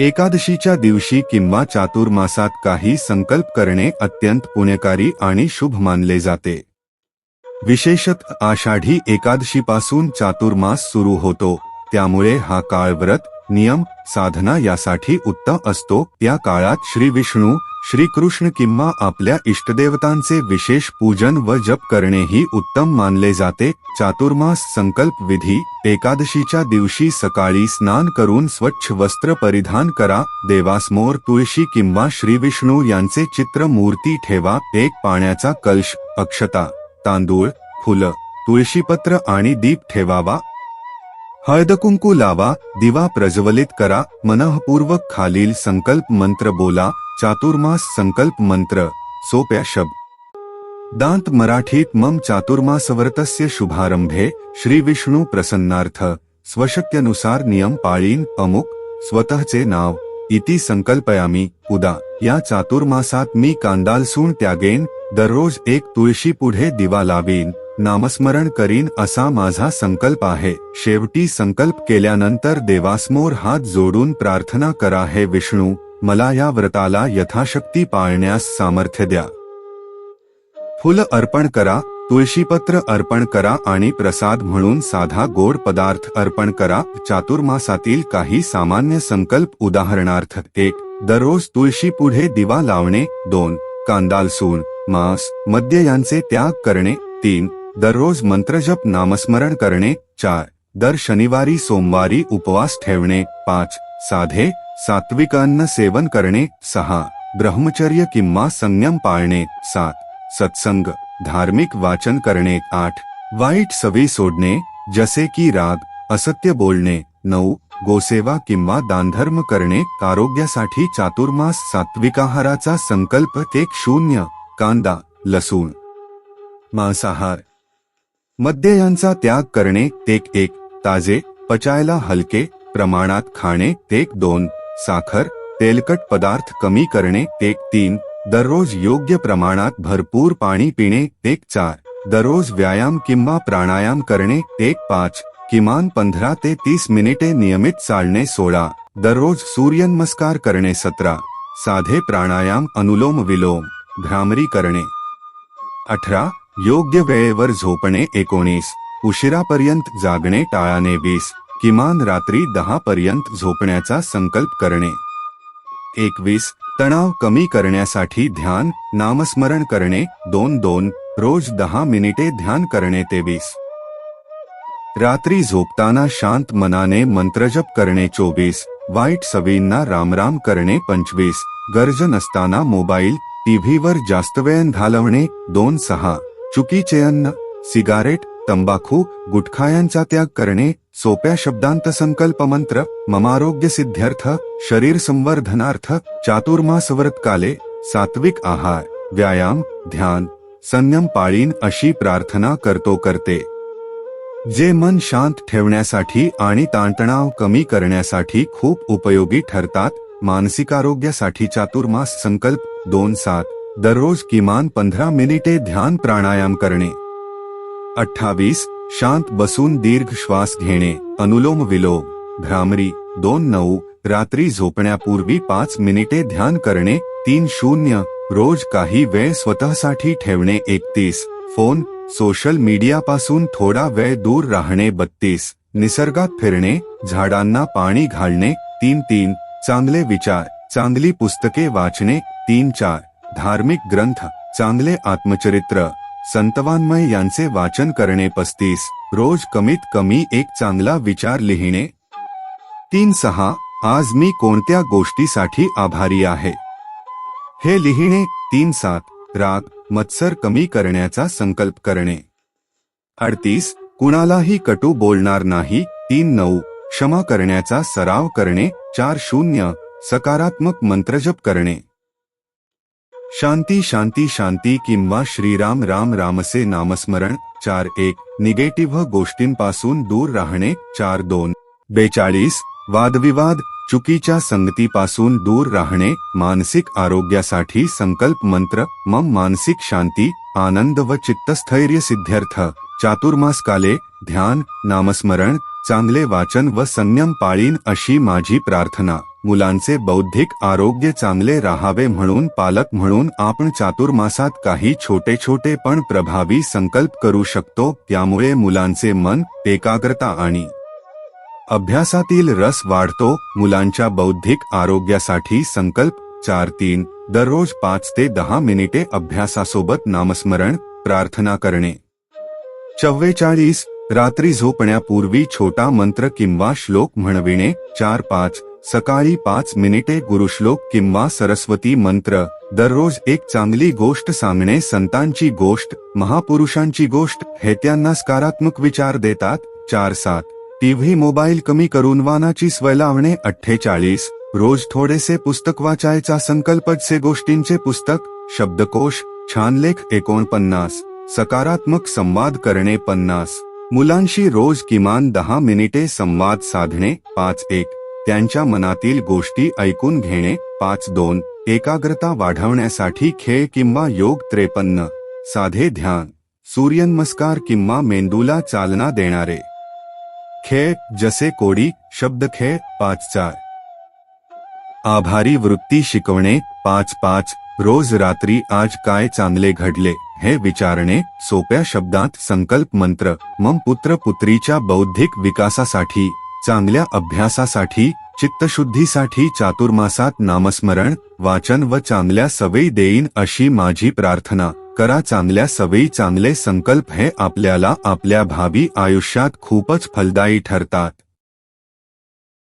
एकादशीच्या दिवशी किंवा चातुर्मासात काही संकल्प करणे अत्यंत पुण्यकारी आणि शुभ मानले जाते. विशेषत आषाढी एकादशीपासून चातुर्मास सुरू होतो त्यामुळे हा काळ व्रत नियम साधना यासाठी उत्तम असतो. या काळात श्री विष्णू श्रीकृष्ण किंवा आपल्या इष्टदेवतांचे विशेष पूजन व जप करणेही उत्तम मानले जाते. चातुर्मास संकल्प विधी एकादशीच्या दिवशी सकाळी स्नान करून स्वच्छ वस्त्र परिधान करा. देवासमोर तुळशी किंवा श्री विष्णू यांचे चित्र मूर्ती ठेवा. एक पाण्याचा कलश अक्षता तांदूळ फुलं तुळशीपत्र आणि दीप ठेवावा. हळदकुंकू लावा दिवा प्रज्वलित करा मनःपूर्वक खालील संकल्प मंत्र बोला चातुर्मास संकल्प मंत्र सोप्या शब्द. दांत मराठीत मम चातुर्मासवर्तस्य शुभारंभे श्री विष्णू प्रसन्नार्थ स्वशक्त्यनुसार नियम पाळीन अमुक स्वतःचे नाव इति संकल्पयामी उदा. या चातुर्मासात मी कांदालसून त्यागेन दररोज एक तुळशी पुढे दिवा लावीन. नामस्मरण करीन असा माझा संकल्प आहे. शेवटी संकल्प केल्यानंतर देवासमोर हात जोडून प्रार्थना करा हे विष्णू मला या व्रताला यथाशक्ती पाळण्यास सामर्थ्य द्या. फुल अर्पण करा तुळशीपत्र अर्पण करा आणि प्रसाद म्हणून साधा गोड पदार्थ अर्पण करा. चातुर्मासातील काही सामान्य संकल्प उदाहरणार्थ एक दररोज तुळशी पुढे दिवा लावणे. दोन कांदालसून मांस मद्य यांचे त्याग करणे. तीन दररोज मंत्रजप नामस्मरण करणे चार. दर शनिवारी सोमवारी उपवास ठेवणे पाच. साधे सात्विक अन्न सेवन करणे सहा. ब्रह्मचर्य किंवा संयम पाळणे सात. सत्संग धार्मिक वाचन करणे आठ. वाईट सवयी सोडणे जसे की राग असत्य बोलणे नऊ. गोसेवा किंवा दानधर्म करणे आरोग्यासाठी चातुर्मास सात्विकाहाराचा संकल्प एक शून्य. कांदा लसूण. मांसाहार. मद्य यांचा त्याग करणे एक एक. ताजे पचायला हलके प्रमाणात खाणे एक दोन. साखर तेलकट पदार्थ कमी करणे एक तीन. दररोज योग्य प्रमाणात भरपूर पाणी पिणे एक चार. दररोज व्यायाम किंवा प्राणायाम करणे एक पाच. किमान पंधरा ते तीस मिनिटे नियमित चालणे सोळा. दररोज सूर्यनमस्कार करणे सतरा. साधे प्राणायाम अनुलोम विलोम. भ्रामरी करणे. अठरा. योग्य वेळेवर झोपणे एकोणीस उशिरापर्यंत जागणे टाळाने वीस किमान रात्री दहा पर्यंत झोपण्याचा संकल्प करणे. एकवीस तणाव कमी करण्यासाठी ध्यान नामस्मरण करणे दोन दोन रोज दहा मिनिटे ध्यान करणे तेवीस रात्री झोपताना शांत मनाने मंत्रजप करणे चोवीस वाईट सवयींना रामराम करणे पंचवीस गरज नसताना मोबाईल टीव्हीवर जास्त वेळ घालवणे दोन सहा. चुकीचे अन्न सिगारेट तंबाखू गुटखायांचा त्याग करणे सोप्या शब्दांत संकल्प मंत्र ममारोग्य सिद्ध्यर्थ शरीर संवर्धनार्थ चातुर्मास व्रतकाले सात्विक आहार व्यायाम ध्यान संयम पाळीन अशी प्रार्थना करतो करते. जे मन शांत ठेवण्यासाठी आणि ताणतणाव कमी करण्यासाठी खूप उपयोगी ठरतात मानसिक आरोग्यासाठी चातुर्मास संकल्प दोन सात दररोज किमान पंधरा मिनिटे ध्यान प्राणायाम करणे. अठ्ठावीस शांत बसून दीर्घ श्वास घेणे. अनुलोम विलोम. भ्रामरी. दोन नऊ रात्री झोपण्यापूर्वी पाच मिनिटे ध्यान करणे. तीन शून्य रोज काही वेळ स्वतःसाठी ठेवणे. एकतीस फोन. सोशल मीडियापासून थोडा वेळ दूर राहणे. बत्तीस निसर्गात फिरणे. झाडांना पाणी घालणे. तीन तीन चांगले विचार. चांगली पुस्तके वाचणे. तीन चार धार्मिक ग्रंथ चांगले आत्मचरित्र संतवान्मय यांचे वाचन करणे पस्तीस रोज कमीत कमी एक चांगला विचार लिहिणे. तीन सहा आज मी कोणत्या गोष्टीसाठी आभारी आहे? हे लिहिणे. तीन सात राग मत्सर कमी करण्याचा संकल्प करणे. अडतीस कुणालाही कटू बोलणार नाही. तीन नऊ क्षमा करण्याचा सराव करणे. चार शून्य सकारात्मक मंत्रजप करणे. शांती शांती शांती किंवा श्रीराम राम रामसे नामस्मरण चार एक. निगेटिव्ह गोष्टींपासून दूर राहणे चार दोन. बेचाळीस. वादविवाद चुकीच्या संगतीपासून दूर राहणे मानसिक आरोग्यासाठी संकल्प मंत्र मम मानसिक शांती आनंद व चित्तस्थैर्य सिद्ध्यर्थ. चातुर्मास काले ध्यान नामस्मरण चांगले वाचन व संयम पाळीन अशी माझी प्रार्थना. मुलांचे बौद्धिक आरोग्य चांगले राहावे म्हणून पालक म्हणून आपण चातुर्मासात काही छोटे छोटे पण प्रभावी संकल्प करू शकतो त्यामुळे मुलांचे मन एकाग्रता आणि अभ्यासातील रस वाढतो. मुलांच्या बौद्धिक आरोग्यासाठी संकल्प चार तीन दररोज पाच ते दहा मिनिटे अभ्यासासोबत नामस्मरण प्रार्थना करणे. चव्वेचाळीस रात्री झोपण्यापूर्वी छोटा मंत्र किंवा श्लोक म्हणविणे. चार पाच सकाळी पाच मिनिटे गुरुश्लोक किंवा सरस्वती मंत्र. दररोज एक चांगली गोष्ट सांगणे संतांची गोष्ट महापुरुषांची गोष्ट हे त्यांना सकारात्मक विचार देतात. चार सात. टीव्ही मोबाईल कमी करून वानाची सवय लावणे. अठ्ठेचाळीस. रोज थोडेसे पुस्तक वाचायचा संकल्पचे गोष्टींचे पुस्तक शब्दकोश छानलेख एकोणपन्नास. सकारात्मक संवाद करणे. पन्नास. मुलांशी रोज किमान दहा मिनिटे संवाद साधणे. पाच एक. त्यांच्या मनातील गोष्टी ऐकून घेणे. पाच दोन. एकाग्रता वाढवण्यासाठी खेळ किंवा योग त्रेपन्न. साधे ध्यान. सूर्यनमस्कार किंवा मेंदूला चालना देणारे. खेळ जसे कोडी शब्द खेळ पाच चार आभारी वृत्ती शिकवणे. पाच पाच. रोज रात्री आज काय चांगले घडले हे विचारणे. सोप्या शब्दात संकल्प मंत्र. मम पुत्र पुत्रीच्या बौद्धिक विकासासाठी. चांगल्या अभ्यासासाठी चित्तशुद्धीसाठी चातुर्मासात नामस्मरण वाचन व चांगल्या सवयी देईन अशी माझी प्रार्थना. करा चांगल्या सवयी चांगले संकल्प हे आपल्याला आपल्या भावी आयुष्यात खूपच फलदायी ठरतात.